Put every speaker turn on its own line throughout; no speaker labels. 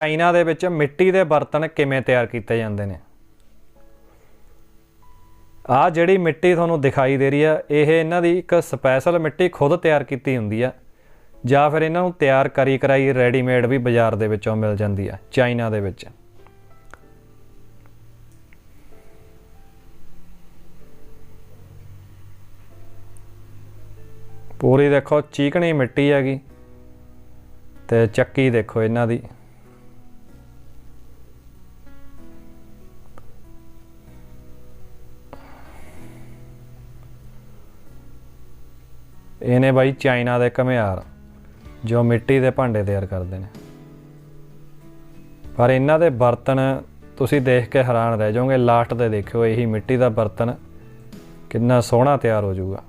China ਦੇ ਵਿੱਚ ਮਿੱਟੀ ਦੇ ਬਰਤਨ ਕਿਵੇਂ ਤਿਆਰ ਕੀਤੇ ਜਾਂਦੇ ਨੇ? ਆ ਜਿਹੜੀ ਮਿੱਟੀ ਤੁਹਾਨੂੰ ਦਿਖਾਈ ਦੇ ਰਹੀ ਆ, ਇਹ ਇਹਨਾਂ ਦੀ ਇੱਕ ਸਪੈਸ਼ਲ ਮਿੱਟੀ ਖੁਦ ਤਿਆਰ ਕੀਤੀ ਹੁੰਦੀ ਆ, ਜਾਂ ਫਿਰ ਇਹਨਾਂ ਨੂੰ ਤਿਆਰ ਕਰੀ ਕਰਾਈ ਰੈਡੀਮੇਡ ਵੀ ਬਾਜ਼ਾਰ ਦੇ ਵਿੱਚੋਂ ਮਿਲ ਜਾਂਦੀ ਆ, ਚਾਈਨਾ ਦੇ ਵਿੱਚ। ਪੂਰੀ ਦੇਖੋ ਚੀਕਣੀ ਮਿੱਟੀ ਹੈਗੀ, ਤੇ ਚੱਕੀ ਦੇਖੋ ਇਹਨਾਂ ਦੀ। ਇਹਨੇ ਬਾਈ ਚਾਈਨਾ ਦੇ ਘਮਿਆਰ, ਜੋ ਮਿੱਟੀ ਦੇ ਭਾਂਡੇ ਤਿਆਰ ਕਰਦੇ ਨੇ। ਪਰ ਇਹਨਾਂ ਦੇ ਬਰਤਨ ਤੁਸੀਂ ਦੇਖ ਕੇ ਹੈਰਾਨ ਰਹਿ ਜਾਓਗੇ, ਲਾਸਟ ਤੇ ਦੇਖਿਓ ਇਹੀ ਮਿੱਟੀ ਦਾ ਬਰਤਨ ਕਿੰਨਾ ਸੋਹਣਾ ਤਿਆਰ ਹੋ ਜਾਊਗਾ।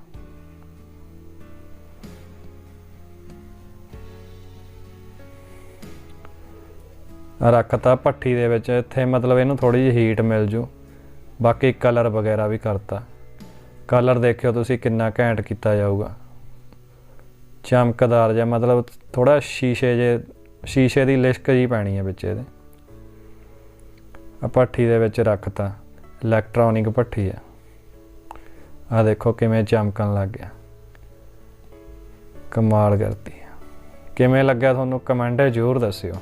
ਰੱਖਤਾ ਭੱਠੀ ਦੇ ਵਿੱਚ, ਇੱਥੇ ਮਤਲਬ ਇਹਨੂੰ ਥੋੜੀ ਜਿਹੀ ਹੀਟ ਮਿਲ ਜੂ। ਬਾਕੀ ਕਲਰ ਵਗੈਰਾ ਵੀ ਕਰਤਾ। ਕਲਰ ਦੇਖਿਓ ਤੁਸੀਂ ਕਿੰਨਾ ਘੈਂਟ ਕੀਤਾ ਜਾਊਗਾ। ਚਮਕਦਾਰ ਜਿਹਾ, ਮਤਲਬ ਥੋੜਾ ਸ਼ੀਸ਼ੇ ਜੇ, ਸ਼ੀਸ਼ੇ ਦੀ ਲਿਸ਼ਕ ਜੀ ਪੈਣੀ ਹੈ ਵਿੱਚ ਇਹਦੇ। ਆ ਭੱਠੀ ਦੇ ਵਿੱਚ ਰੱਖਤਾ ਇਲੈਕਟ੍ਰੋਨਿਕ ਭੱਠੀ ਆ। ਆ ਦੇਖੋ ਕਿਵੇਂ ਚਮਕਣ ਲੱਗ ਗਿਆ। ਕਮਾਲ ਕਰਤੀ। ਕਿਵੇਂ ਲੱਗਿਆ ਤੁਹਾਨੂੰ ਕਮੈਂਟ ਜ਼ਰੂਰ ਦੱਸਿਓ।